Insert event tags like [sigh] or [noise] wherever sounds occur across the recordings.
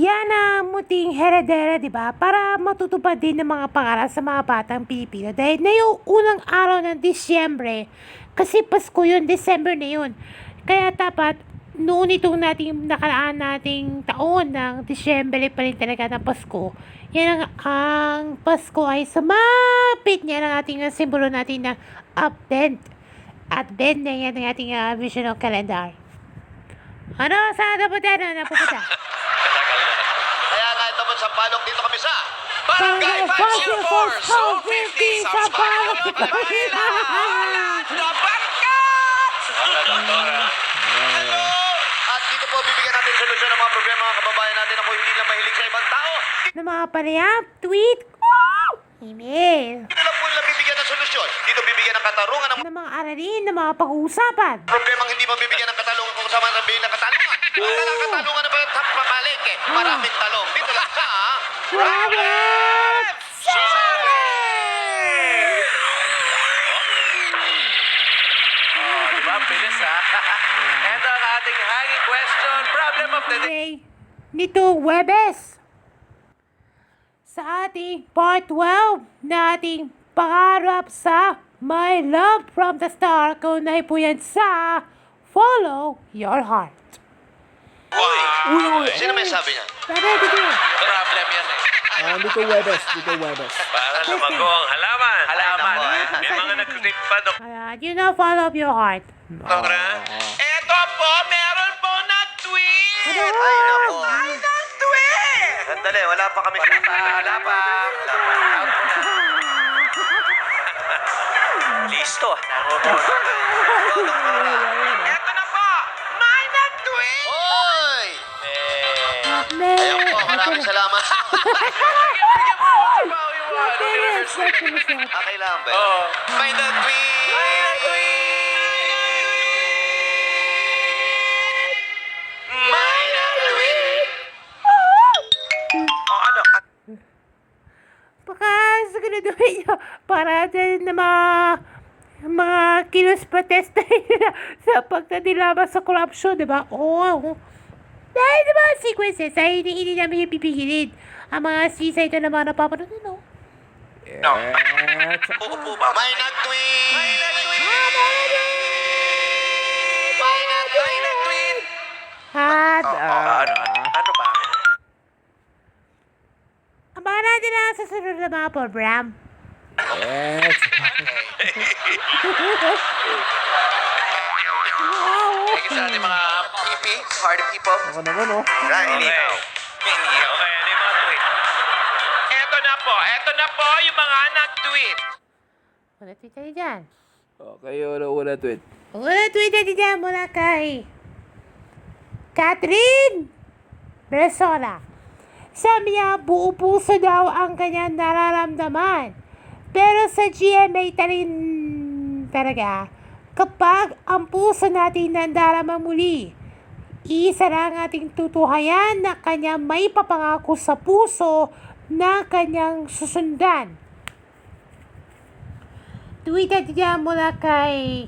Yan ang muting heredera, di ba? Para matutupad din ng mga pangarap sa mga batang Pilipino. Dahil na yung unang araw ng Disyembre, kasi Pasko yun, December na yun. Kaya dapat, noon itong nating nakaraan nating taon ng Disyembre pa rin talaga ng Pasko, yan ang, ang Pasko ay sumapit niya ang ating simbolo natin na Advent. Advent na yan ang ating uh, visional calendar. Ano? Saan na punta? Ano na pupunta? Kaya nga ito po sa palok dito kami sa Barangay Barangay 504, 504, Zone Zone 50 50 sa Palok. The Barkat! Hello! At dito po bibigyan natin solusyon ng mga problema mga kababayan natin ako hindi lang mahilig sa ibang tao. ng mga panayam, tweet, oh, email, Dito lang po nila bibigyan ng solusyon. Dito bibigyan ng katarungan ng ng mga aralin, ng mga pag-uusapan. problemang hindi mabibigyan ng katalungan kung kasama ng ng katalungan. Lang katalungan na ba yung papalik eh. Maraming talong. Dito lang sa Robert Oh, di ba? Bilis ha. [laughs] Ito ang ating hanging question. Problem of the day. Today, nito Webes. Sa ating part 12 na ating pangarap sa My Love from the Star. Kaunay po yan sa Follow Your Heart. Uy! Sino may sabi niya? Sabi dito. Problem yan eh. Ah, dito Webes, dito Webes. Para lumago ang halaman. Halaman. Nako, May mga nag-tweet pa, Kaya, you know, follow your heart. Doktora. Ito po, meron po nag-tweet. Ano? Ay, nako. Ay, nag-tweet. Sandali, wala pa kami Wala pa, wala pa. Wala pa. Listo. Ito [laughs] maraming salamat. Bigyan mo ako sa. Ano yung reverse tweet? Okay lang ba? Oo. May nag-tweet! May nag-tweet. May nag-tweet! Oh, ano? Ah, baka siguraduhin nyo para din na mga mga kilos protesta nila [laughs] sa pagtadilaban sa corruption, di ba? Oo. Dahil sa mga sequences ay hindi, namin yung pipigilin. Ang mga sisa ito na mga napapanood, ano? No. At, ba? May nag-tweet! May nag-tweet. May nag-tweet! At, Oh, ano? Ano ba? abangan natin ang susunod na mga program. yes. [laughs] [laughs] Thank you sa ating mga PP, party people. Ako naman, oh. Riley. Okay. Okay, ano yung mga tweet? Eto na po, eto na po yung mga nag-tweet. Wala tweet tayo dyan. Okay, una, una tweet. Wala tweet tayo dyan mula kay Catherine Bresola. Sabi niya, buo puso daw ang kanyang nararamdaman. Pero sa GMA talin talaga, kapag ang puso natin nandarama muli, isa lang ating tutuhayan na kanya may papangako sa puso na kanyang susundan. Tweeted niya mula kay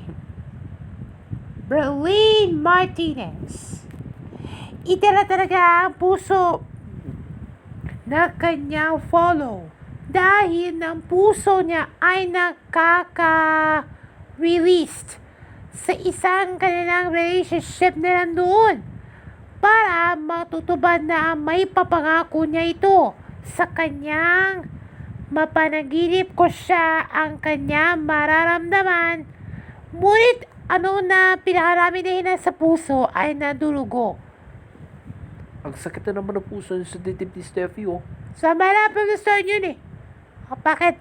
Berlin Martinez. Itala talaga ang puso na kanyang follow dahil ng puso niya ay nakaka-released sa isang kanilang relationship na nandoon para matutubad na may papangako niya ito sa kanyang mapanaginip ko siya ang kanyang mararamdaman ngunit ano na pinakarami na hinan sa puso ay nadulugo. Ang sakit na naman ng puso sa titip ni Steffi, oh. Sa malapit na start yun eh. O, bakit?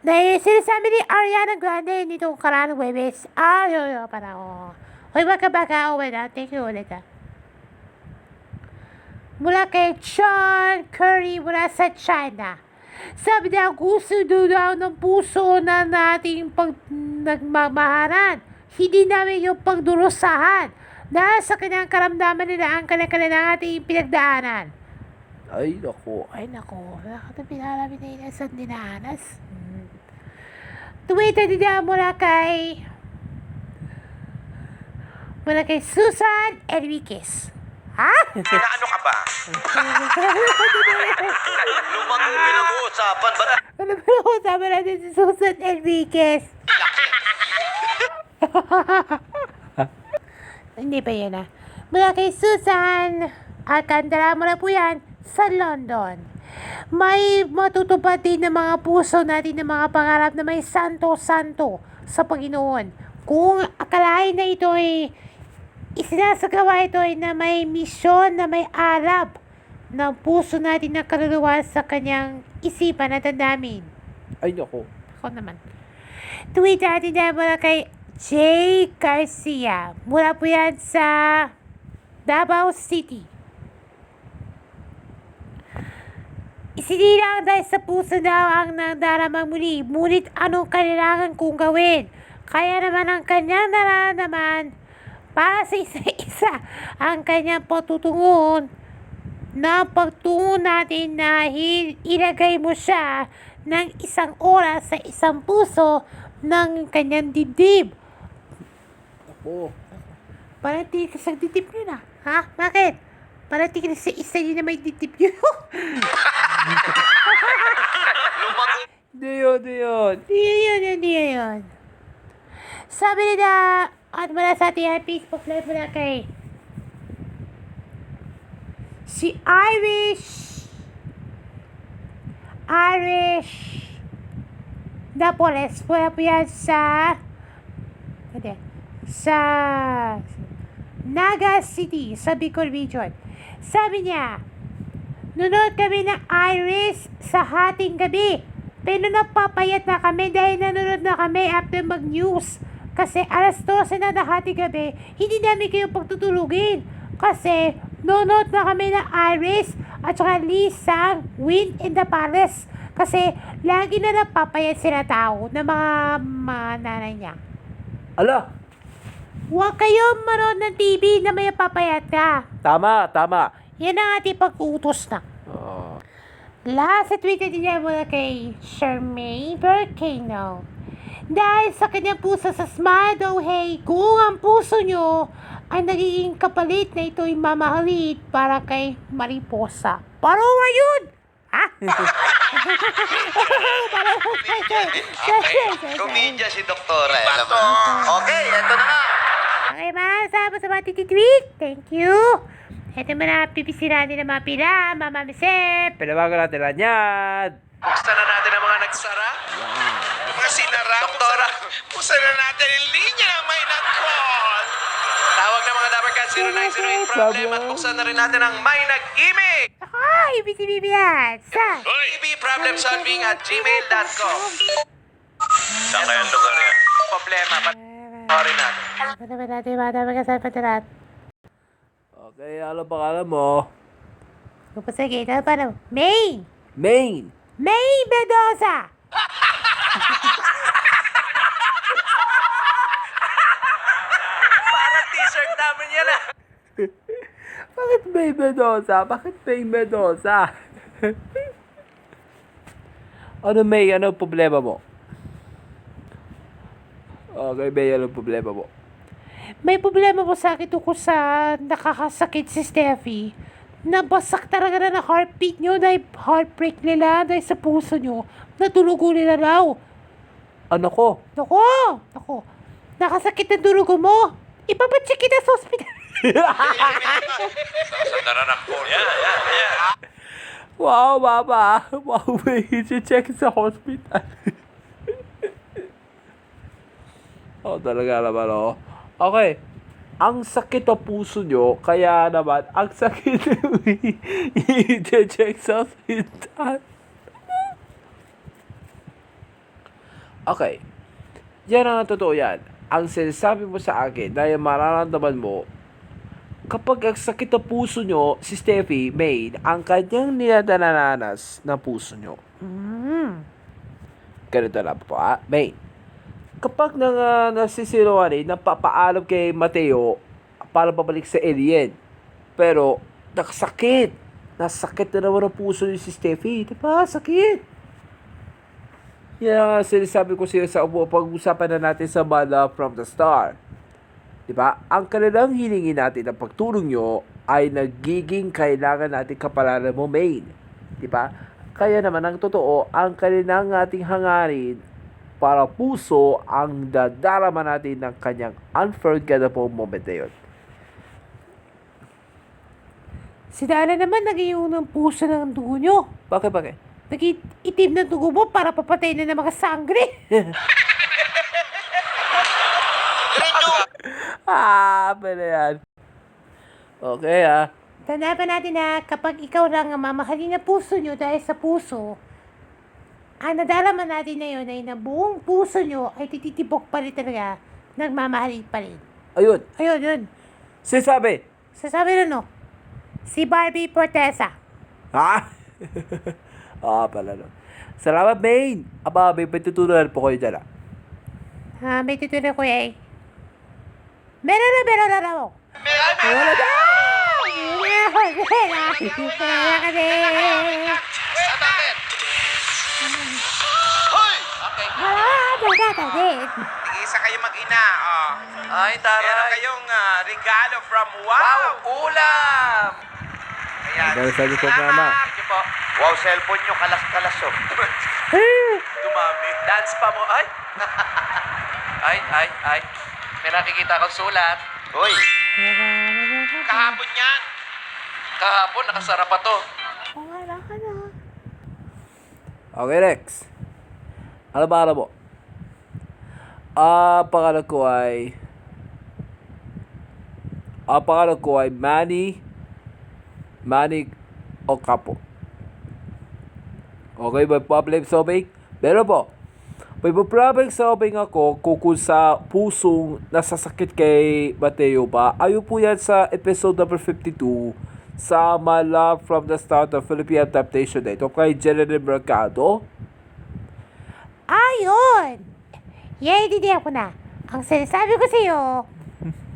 Dahil sinasabi ni Ariana Grande nitong karaan Webes. Ah, yun, yun, parang, oh. Hoy, baka baka, oh, wait, ah. Thank you ulit, ah. Mula kay John Curry mula sa China. Sabi niya, gusto daw ng puso na nating pag nagmamaharan. Hindi namin yung pagdurusahan. Dahil sa kanyang karamdaman nila ang kanya-kanya ating pinagdaanan. Ay, nako. Ay, nako. Nakata pinarami na yun sa dinanas. Hmm. Tweeted niya mula kay mula kay Susan Enriquez. Ha? Inaano ka ba? [laughs] Lumang pinag-uusapan. Ba't Ano ba usapan natin si Susan Enriquez? [laughs] Hindi pa yan ah. Mula kay Susan, Alcantara mo na po yan sa London. May matutupad din ng mga puso natin ng mga pangarap na may santo-santo sa Panginoon. Kung akalain na ito ay isinasagawa ito ay na may misyon na may alab ng puso natin na kaluluwa sa kanyang isipan at damdamin. Ay, nako. Ako naman. Tweet natin dyan mula kay Jay Garcia. Mula po yan sa Davao City. Isinilang dahil sa puso daw ang nagdaramang muli. Ngunit anong kailangan kong gawin? Kaya naman ang kanyang nararamdaman para sa isa-isa ang kanyang patutungon na pagtungo natin na ilagay mo siya ng isang oras sa isang puso ng kanyang dibdib. Ako. Parang tingin ka sa dibdib yun ah. Ha? Bakit? Parang tingin sa isa yun na may dibdib yun. lumang Hindi yun, hindi yun. Hindi yun, hindi yun. Sabi nila, at mula sa ating Facebook live mula kay si Irish Irish Napoles po yan sa sa Naga City sa Bicol Region. Sabi niya, Nunod kami ng Iris sa hating gabi. Pero napapayat na kami dahil nanonood na kami after mag-news. Kasi alas 12 na na hating gabi, hindi namin kayo pagtutulugin. Kasi nunod na kami ng Iris at saka Lisang Wind in the Palace. Kasi lagi na napapayat sila tao ng mga, mga nanay niya. Ala, Huwag kayo manood ng TV na may papayat ka. tama, tama. Yan ang ating pag-utos na. Oh. Lahat sa Twitter din niya mula kay Charmaine Volcano. Dahil sa kanyang puso sa Smile Daw Hey, kung ang puso nyo ay nagiging kapalit na ito'y mamahalit para kay Mariposa. Parowa yun! Ha? [laughs] [laughs] Okay. Komedya si Doktora. Alam mo. Okay, eto na nga. Okay, mga kasama sa mga tititweet. Thank you. Ito mo na, pipisira nila mga pila, Mama Misep. Pinabago natin lang yan. Buksan na natin ang mga nagsara. Sinara. Doktora. Buksan na natin yung linya na may nag-call. Tawag na mga dapat ka 0908 problem at buksan na rin natin ang may nag-email. Ako, ibig yan. Sa... TB problem solving at gmail.com. Saan kayang lugar yan? Problema, panoorin natin. Ano ba natin mga dapat kasama patalat? Okay, ano pangalan mo? Kung sa kita, paano? May! Maine. May Mendoza! Parang t-shirt namin yan ah. Bakit May Mendoza? Bakit May Mendoza? [laughs] ano May? Ano problema mo? Okay, May, ano problema mo? May problema po sa akin tungkol sa nakakasakit si Steffi. Nabasak talaga na ng heartbeat nyo dahil heartbreak nila dahil sa puso nyo. Natulugo nila raw. Ano ko? Nako! Nako! Nakasakit na durugo mo! Ipapacheck kita sa ospital. Sandara na call. Yan, yan, yan. Wow, mama. Wow, may check sa hospital. [laughs] oh, talaga naman, oh. Okay. Ang sakit ng puso nyo, kaya naman, ang sakit [laughs] i-check sa hospital. [laughs] okay. Yan ang totoo yan. Ang sinasabi mo sa akin dahil mararamdaman mo kapag ang sakit ng puso nyo, si Steffi, May, ang kanyang niladananas ng puso nyo. Mm. Ganito lang po, ah. May, kapag nang uh, nasisinuan eh, napapaalam kay Mateo para pabalik sa alien. Pero, nakasakit. Nasakit na naman ang puso ni si Steffi. Diba? Sakit. Yan ang sinasabi ko siya sa upo pag-usapan na natin sa Mala from the Star. Diba? Ang kanilang hilingin natin ang pagtulong nyo ay nagiging kailangan natin kapalaran mo main. Di ba? Kaya naman ang totoo, ang kailangan nating hangarin para puso ang dadarama natin ng kanyang unforgettable moment na yun. Si Dana naman naging unang puso ng dugo nyo. Bakit, bakit? Naging itim na dugo mo para papatay na ng mga sangre. [laughs] ah, pwede yan. Okay, ah. Tandaan pa natin na kapag ikaw lang ang mamahalin na puso nyo dahil sa puso, ang nadalaman natin na yun ay na buong puso nyo ay tititibok pa rin talaga, nagmamahalin pa rin. Ayun, Ayun, yun. sinasabi. Sasabi na no, si Barbie Portesa. Ha? [laughs] ah, pala no. Salamat, main. Aba, may patutunan po kayo dyan, ah. Ah, may tutunan ko eh. Meron na, meron na raw. Meron Wala na! Meron na! Meron ka din! Bakit? Hoy! Okay. Ah, meron ka din! Isa kayo mag-ina, oh. Ay, Meron taray. kayong ah, regalo from Wow, Wow! ulam! Ayan. Dahil sa po, mama. Wow, cellphone nyo, kalas-kalas oh. Dumami. Dance pa mo. Ay! [laughs] ay, ay, ay. May nakikita akong sulat. Hoy! Kahapon yan. Kahapon, nakasara pa to. Wala ka na. Okay, next. Ano ba alam mo? Ah, pangalan ko ay... Ah, pangalan ko ay Manny... Manny Okapo. Okay, may problem solving? Meron po. May problem solving ako kung sa pusong nasasakit kay Mateo ba. Ayun po yan sa episode number 52 sa My Love from the Start of Philippine Adaptation Day. Ito kay Jenny Mercado. Ayun! Yay, ko na. Ang sinasabi ko sa'yo,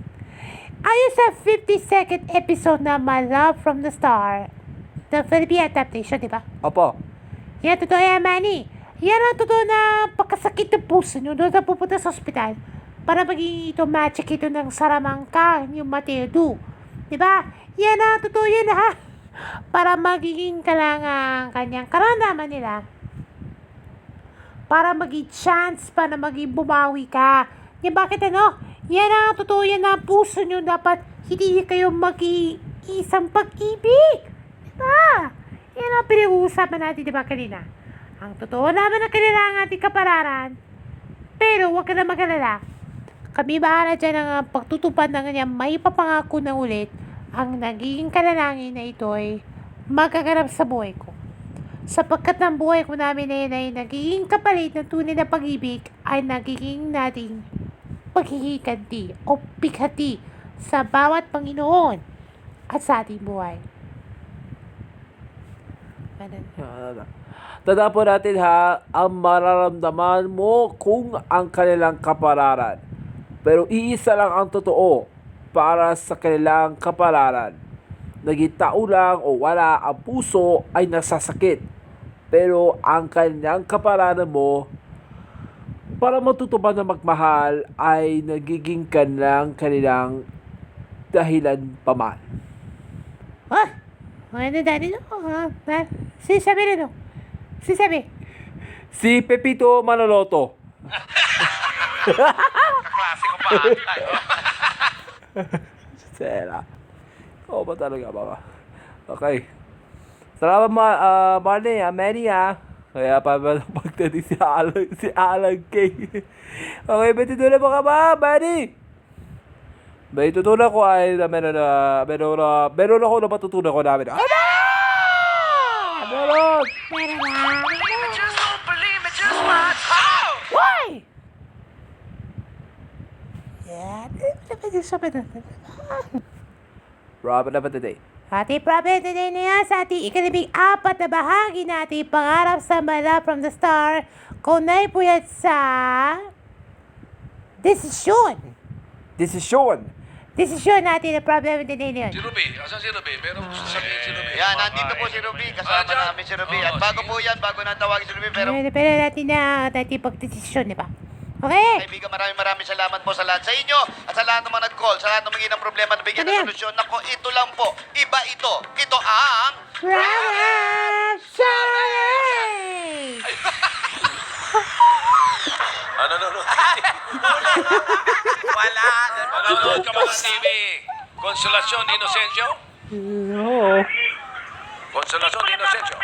[laughs] ayon sa 52nd episode na My Love from the Star, the Philippine adaptation, di ba? Opo. Yan, totoo yan, Manny. Yan ang totoo na pagkasakit ng puso nyo doon na pupunta sa ospital para maging ito magic ito ng saramangka, yung Mateo Du. Di ba? Yan ang totoo yan, ha? [laughs] Para magiging kalangang kanyang karamdaman nila para maging chance pa na maging bumawi ka. Yan bakit ano? Yan ang totoo yan na puso nyo dapat hindi kayo mag-iisang pag-ibig. Diba? Yan ang pinag-uusapan natin, di ba, kanina? Ang totoo naman na kailangan ating kapararan. Pero huwag ka na mag-alala. Kami bahala dyan ang ah, pagtutupad ng kanyang may papangako na ulit ang naging kalalangin na ito ay magaganap sa buhay ko. Sapagkat ang buhay ko namin na ay nagiging kapalit ng tunay na pag-ibig ay nagiging nating paghihiganti o pighati sa bawat Panginoon at sa ating buhay. Ganun. Tanda po natin ha, ang mararamdaman mo kung ang kanilang kapalaran. Pero iisa lang ang totoo para sa kanilang kapalaran. Naging tao lang o wala, ang puso ay nasasakit. Pero ang kanilang kapalaran mo, para matutupad na magmahal, ay nagiging kanilang kanilang dahilan paman. Ah! Ano dali no? Ah, ah, Sisabi na no? Sisabi. Si Pepito Manoloto. Kaklase ko pa ata. [laughs] Sera. Oo ba talaga ba? Okay. Salamat ma uh, Marley, ah, Manny ah. Kaya pa ba [laughs] pagdating si Alan, si Alan K. [laughs] okay, may tutunan mo ka ba, Manny? May tutunan ko ay na meron na, meron na, meron ako na matutunan ko namin. Ah! Meron! Meron na. Sabi na. Robin na ba today? Ating problem today na yan sa ating ikalibing apat na bahagi na ating pangarap sa mala from the star kung naipuyat sa desisyon. Desisyon! Desisyon natin na problem today na yun. Si Ruby. Asan si Ruby? Meron gusto sabihin si Ruby. Yan, nandito po si Ruby. Kasama Ah, dyan? namin si Ruby. At Oo, bago sige. po yan, bago na tawagin si Ruby, pero Pero, pero natin na natin pagdesisyon, di ba? Okay. Kaibigan, maraming maraming salamat po sa lahat sa inyo at sa lahat ng mga nag-call, sa lahat ng mga ng problema na bigyan Ano ng solusyon. Nako, ito lang po. Iba ito. Ito ang... Round Sorry! [laughs] Ano, ano, ano? [laughs] Wala. Manonood ka ba ng TV? Konsolasyon Inocencio? No. Konsolasyon Inocencio?